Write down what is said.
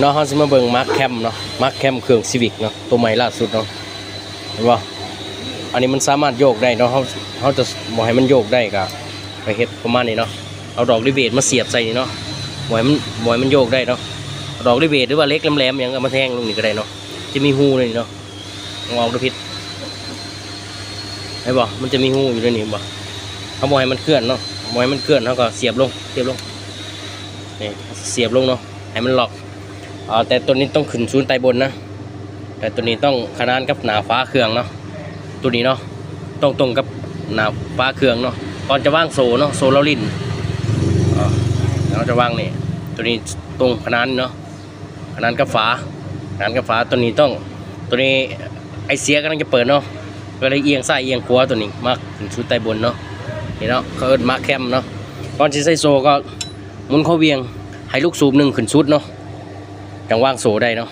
เนาะเขาสิมาเบิ่งมาร์คแคมเนาะมาร์คแคมเครื่องซีวิกเนาะตัวใหม่ล่าสุดเนาะเห็นบ่อันนี้มันสามารถโยกได้เนาะเขาเขาจะบ่ให้มันโยกได้ก็ไปเฮ็ดประมาณนี้เนาะเอาดอกริเบตมาเสียบใส่นี่เนาะบ่ให้มันบ่ให้มันโยกได้เนาะดอกริเบตหรือว่าเล็กแหลมๆหยังก็มาแทงลงนี่ก็ได้เนาะจะมีหูเลยนี่เนาะงเอาดูพิษไอ้บ่มันจะมีหูอยู่ด้วยนี่บ่เขาบ่ให้มันเคลื่อนเนาะบ่ให้มันเคลื่อนเขาก็เสียบลงเสียบลงนี่เสียบลงเนาะให้มันล็อก แต่ตัวนี้ต้องขึ้นศูนย์ไตบนนะ แต่ตัวนี้ต้องขนานกับหนาฟ้าเครื่องเนาะ ตัวนี้เนาะต้องตรงกับหนาฟ้าเครื่องเนาะก่อนจะว่างโซเนาะโซลารินเราจะว่างนี่ ตัวนี้ตรงขนานเนาะ ขนานกับฝาขนานกับฝาตัวนี้ต้อง ตัวนี้ไอเสียกำลังจะเปิดเนาะ ก็เลยเอียงซ้ายเอียงขวาตัวนี้มากขึ้นศูนย์ไตบนเนาะนี่เนาะเขาเอิ้นมาร์คแคมเนาะก่อนจะใส่โซก็มุนเข้าเวียงให้ลูกสูบหนึ่งขึ้นชุดเนาะ ยังว่างสูได้เนาะ